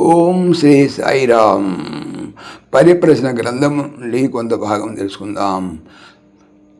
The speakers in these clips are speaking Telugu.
ఓం శ్రీ సాయిరామ్. పరిప్రశ్న గ్రంథం నుండి కొంత భాగం తెలుసుకుందాం.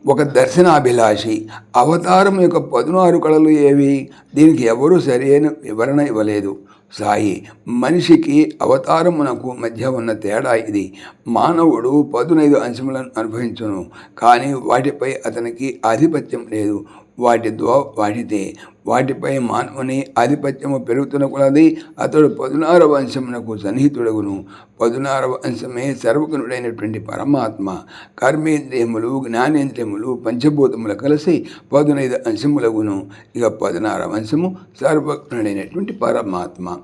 ఒక దర్శనాభిలాషి అవతారం యొక్క పదునారు కళలు ఏవి? దీనికి ఎవరూ సరైన వివరణ ఇవ్వలేదు. సాయి మనిషికి అవతారమునకు మధ్య ఉన్న తేడా ఇది. మానవుడు పదునైదు అంశములను అనుభవించును కానీ వాటిపై అతనికి ఆధిపత్యం లేదు. వాటి దో వాటితే వాటిపై మానవుని ఆధిపత్యము పెరుగుతున్న కొలది అతడు పదునారవ అంశమునకు సన్నిహితుడగును. పదునారవ అంశమే సర్వగుణుడైనటువంటి పరమాత్మ. కర్మేంద్రియములు జ్ఞానేంద్రియములు పంచభూతములు కలిసి పదునైదు అంశములగును. ఇక పదునారవ అంశము సర్వగుణుడైనటువంటి పరమాత్మ.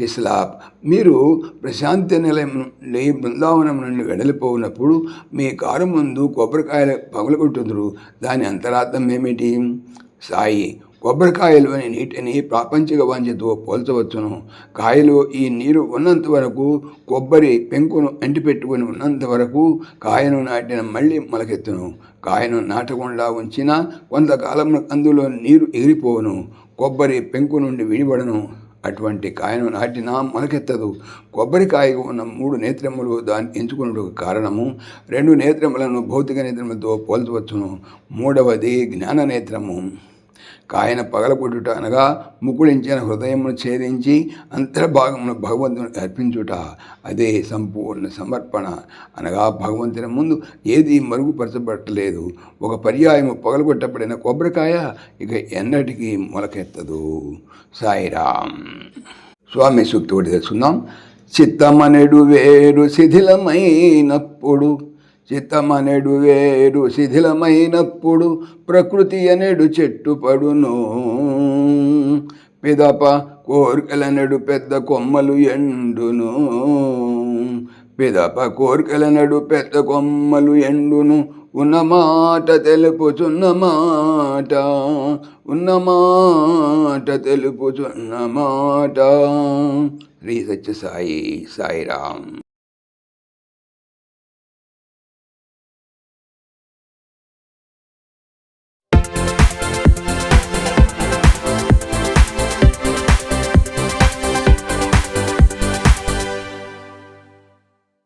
హిస్లాప్ మీరు ప్రశాంతి నిలయం నుండి బృందావనం నుండి వెడలిపోయినప్పుడు మీ కారు ముందు కొబ్బరికాయలు పగలగొట్టుదురు. దాని అంతరార్థం ఏమిటి? సాయి కొబ్బరికాయలోని నీటిని ప్రాపంచిక వాంఛతో పోల్చవచ్చును. కాయలో ఈ నీరు ఉన్నంత వరకు కొబ్బరి పెంకును అంటిపెట్టుకుని ఉన్నంత వరకు కాయను నాటిన మళ్ళీ మొలకెత్తును. కాయను నాటకుండా ఉంచిన కొంతకాలం అందులో నీరు ఎగిరిపోవును. కొబ్బరి పెంకు నుండి విడిపడను. అటువంటి కాయను నాటినా మొలకెత్తదు. కొబ్బరికాయకు ఉన్న మూడు నేత్రములు దాన్ని ఎంచుకున్నకు కారణము. రెండు నేత్రములను భౌతిక నేత్రములతో పోల్చవచ్చును. మూడవది జ్ఞాన నేత్రము. కాయన పగలగొట్టుట అనగా ముకుళించిన హృదయమును ఛేదించి అంతర్భాగమును భగవంతుని అర్పించుట. అదే సంపూర్ణ సమర్పణ. అనగా భగవంతుని ముందు ఏది మరుగుపరచబట్టలేదు ఒక పర్యాయము పగలగొట్టబడిన కొబ్బరికాయ ఇక ఎన్నటికీ మొలకెత్తదు. సాయిరామ్ స్వామి సూక్తి ఒకటి తెలుసుకుందాం. చిత్తమనెడు వేరు శిథిలమైనప్పుడు చిత్తమనెడు వేరు శిథిలమైనప్పుడు ప్రకృతి అనెడు చెట్టు పడును పిదప కోరికలనడు పెద్ద కొమ్మలు ఎండును. పిదప కోరికలనడు పెద్ద కొమ్మలు ఎండును. ఉన్నమాట తెలుపుచున్నమాట ఉన్నమాట తెలుపుచున్నమాట శ్రీ సత్య సాయి సాయిరామ్.